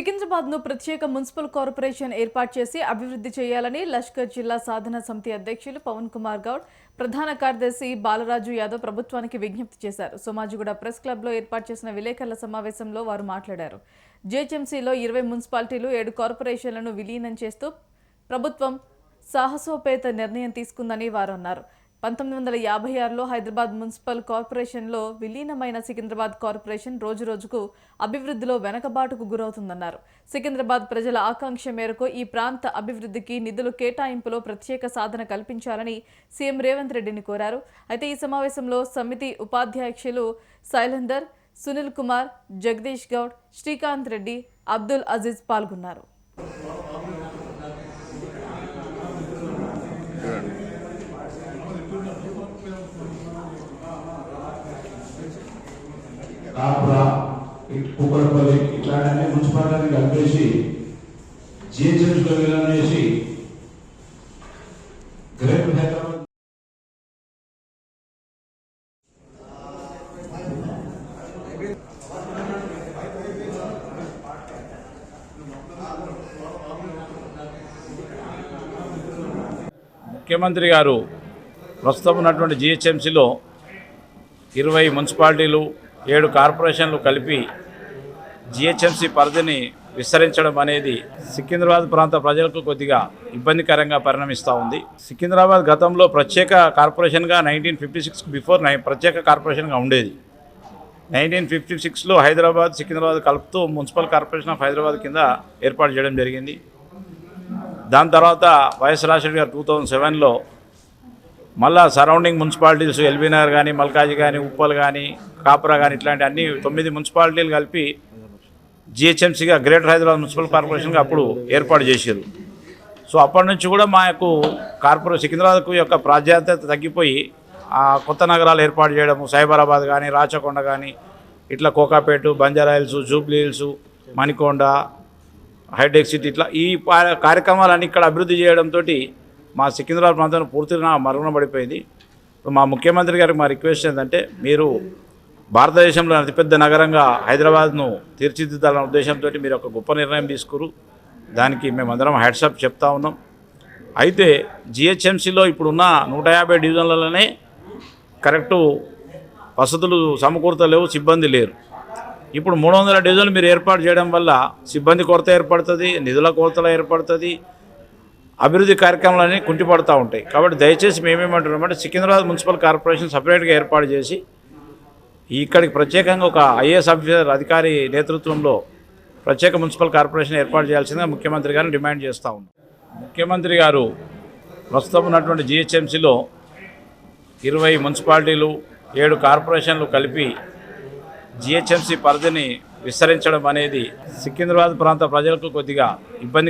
సికింద్రాబాద్ను ప్రత్యేక municipal corporation ఏర్పాటు చేసి అభివృద్ధి చేయాలని లష్కర్ జిల్లా సాధన సమితి అధ్యక్షులు పవన్ కుమార్ గౌడ్ ప్రధాన కార్యదర్శి బాలరాజు యాదవ్ ప్రభుత్వానికి విజ్ఞప్తి చేశారు. సోమాజిగూడ ప్రెస్ క్లబ్లో ఏర్పాటు చేసిన విలేకరుల సమావేశంలో వారు మాట్లాడారు. జేహెచ్ఎంసీలో ఇరవై మున్సిపాలిటీలు ఏడు కార్పొరేషన్లను విలీనం చేస్తూ ప్రభుత్వం సాహసోపేత నిర్ణయం తీసుకుందని వారు అన్నారు. పంతొమ్మిది వందల యాభై ఆరులో హైదరాబాద్ మున్సిపల్ కార్పొరేషన్లో విలీనమైన సికింద్రాబాద్ కార్పొరేషన్ రోజురోజుకు అభివృద్ధిలో వెనకబాటుకు గురవుతుందన్నారు. సికింద్రాబాద్ ప్రజల ఆకాంక్ష మేరకు ఈ ప్రాంత అభివృద్ధికి నిధులు కేటాయింపులో ప్రత్యేక సాధన కల్పించాలని సీఎం రేవంత్ రెడ్డిని కోరారు. అయితే ఈ సమావేశంలో సమితి ఉపాధ్యక్షులు శైలందర్ సునీల్ కుమార్ జగదీష్ గౌడ్ శ్రీకాంత్ రెడ్డి అబ్దుల్ అజీజ్ పాల్గొన్నారు. కాపురా ఇట్- కుక్కడపల్లి ఇట్లాంటి మున్సిపాలిటీ కలిపేసి జిహెచ్ఎంసీలో విలీనం చేసి గ్రేటర్ హైదరాబాద్ ముఖ్యమంత్రి గారు ప్రస్తుతం ఉన్నటువంటి జిహెచ్ఎంసీలో ఇరవై మున్సిపాలిటీలు ఏడు కార్పొరేషన్లు కలిపి జిహెచ్ఎంసీ పరిధిని విస్తరించడం అనేది సికింద్రాబాద్ ప్రాంత ప్రజలకు కొద్దిగా ఇబ్బందికరంగా పరిణమిస్తూ ఉంది. సికింద్రాబాద్ గతంలో ప్రత్యేక కార్పొరేషన్గా నైన్టీన్ ఫిఫ్టీ సిక్స్ బిఫోర్ నై ప్రత్యేక కార్పొరేషన్గా ఉండేది. నైన్టీన్ ఫిఫ్టీ సిక్స్లో హైదరాబాద్ సికింద్రాబాద్ కలుపుతూ మున్సిపల్ కార్పొరేషన్ ఆఫ్ హైదరాబాద్ కింద ఏర్పాటు చేయడం జరిగింది. దాని తర్వాత వైఎస్ రాజశేఖర్ గారు టూ థౌజండ్ సెవెన్లో మళ్ళా సరౌండింగ్ మున్సిపాలిటీస్ ఎల్బీనగర్ కానీ మల్కాజీ కానీ ఉప్పల్ కానీ కాపురా కానీ ఇట్లాంటి అన్ని తొమ్మిది మున్సిపాలిటీలు కలిపి జిహెచ్ఎంసీగా గ్రేటర్ హైదరాబాద్ మున్సిపల్ కార్పొరేషన్గా అప్పుడు ఏర్పాటు చేశారు. సో అప్పటి నుంచి కూడా మా యొక్క కార్పొరేట్ సికింద్రాబాద్కు యొక్క ప్రాధాన్యత తగ్గిపోయి ఆ కొత్త నగరాలు ఏర్పాటు చేయడము సైబరాబాద్ కానీ రాచకొండ కానీ ఇట్లా Kokapet Banjara Hills Jubilee Hills Manikonda Hitech City ఇట్లా ఈ కార్యక్రమాలన్నీ ఇక్కడ అభివృద్ధి చేయడంతో మా సికింద్రాబాద్ ప్రాంతం పూర్తిగా మరుగున పడిపోయింది. మా ముఖ్యమంత్రి గారికి మా రిక్వెస్ట్ ఏంటంటే మీరు భారతదేశంలో అతిపెద్ద నగరంగా హైదరాబాద్ను తీర్చిదిద్దాలనే ఉద్దేశంతో మీరు ఒక గొప్ప నిర్ణయం తీసుకురు. దానికి మేమందరం హెడ్సప్ చెప్తా ఉన్నాం. అయితే జిహెచ్ఎంసీలో ఇప్పుడున్న నూట యాభై డివిజన్లలోనే కరెక్టు వసతులు సమకూరతలేవు సిబ్బంది లేరు. ఇప్పుడు మూడు వందల డివిజన్లు మీరు ఏర్పాటు చేయడం వల్ల సిబ్బంది కొరత ఏర్పడుతుంది నిధుల కొరత ఏర్పడుతుంది అభివృద్ధి కార్యక్రమాలన్నీ కుంటిపడుతూ ఉంటాయి. కాబట్టి దయచేసి మేమేమంటున్నామంటే సికింద్రాబాద్ మున్సిపల్ కార్పొరేషన్ సపరేట్గా ఏర్పాటు చేసి ఇక్కడికి ప్రత్యేకంగా ఒక ఐఏఎస్ ఆఫీసర్ అధికారి నేతృత్వంలో ప్రత్యేక మున్సిపల్ కార్పొరేషన్ ఏర్పాటు చేయాల్సిందిగా ముఖ్యమంత్రి గారిని డిమాండ్ చేస్తూ ఉన్నాం. ముఖ్యమంత్రి గారు ప్రస్తుతం ఉన్నటువంటి జిహెచ్ఎంసీలో ఇరవై మున్సిపాలిటీలు ఏడు కార్పొరేషన్లు కలిపి జిహెచ్ఎంసీ పరిధిని విస్తరించడం అనేది సికింద్రాబాద్ ప్రాంత ప్రజలకు కొద్దిగా ఇబ్బంది